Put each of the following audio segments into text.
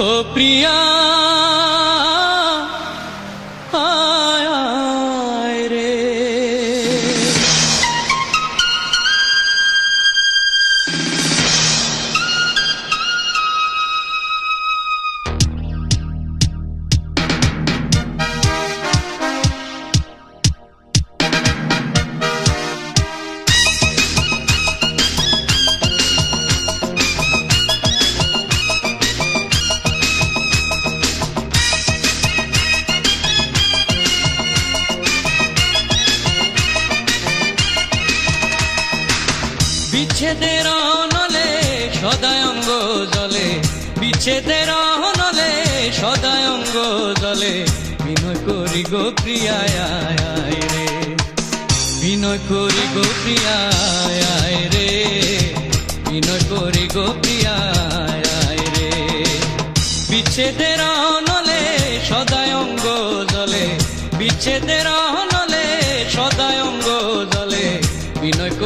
ও প্রিয়া বিচ্ছেদের অনলে, সদায় অঙ্গ জলে। বিচ্ছেদের অনলে, সদায় অঙ্গ জলে। বিনয় করি গো প্রিয়ায় রে। বিনয় করি গো প্রিয়ায়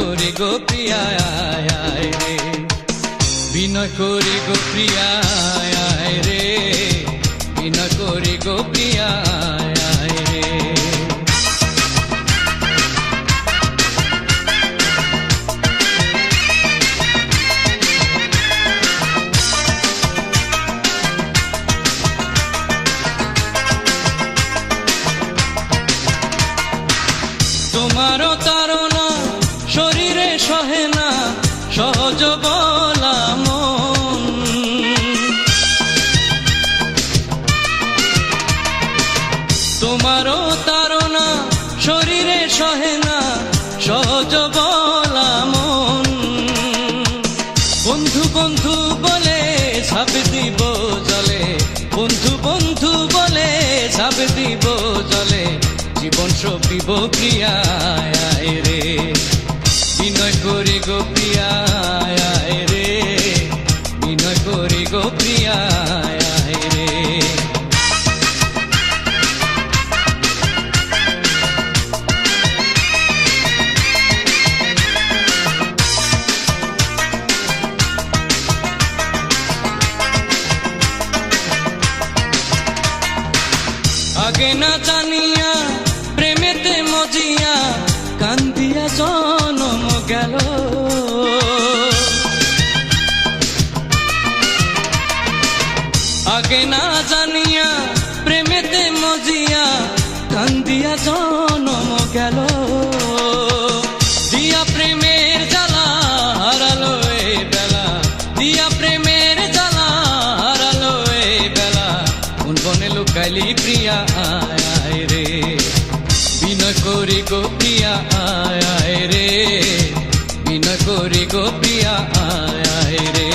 করি গো প্রিয়ায় আয় রে। বিনয় করি গো রে। বিনয় করি গো প্রিয়ায় আয় সহে না, সহজ বলা মন। বন্ধু বন্ধু বলে ছাপ দিব জলে, বন্ধু বন্ধু বলে ছাপ দিব জলে, জীবন সপিব প্রিয়ায় রে। বিনয় করি গো প্রিয়ায় রে। বিনয় করি গো প্রিয়ায় রে। আগে না জানিয়া, প্রেমেতে মজিয়া কান্দিয়া জনম গেল। আগে না জানিয়া, প্রেমেতে মজিয়া কান্দিয়া জনম লুকাইলি প্রিয়া, আয় আয় রে। বিনয় করি গো প্রিয়া, আয় আয় রে। বিনয় করি গো প্রিয়া, আয় আয় রে।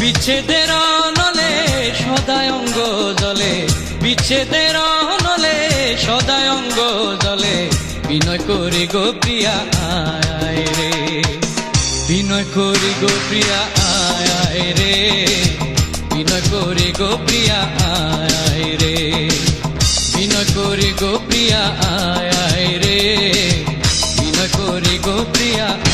বিচ্ছেদের নলে সদায় অঙ্গ জলে। বিচ্ছেদের নলে সদায় অঙ্গ জলে। বিনয় করি গো প্রিয়া, আয় রে। বিনয় করি গো প্রিয়া আয় রে। বিনয় করে গো প্রিয়া, আয় রে। বিনয় করে গো প্রিয়া, আয় রে। বিনয় করে গো প্রিয়া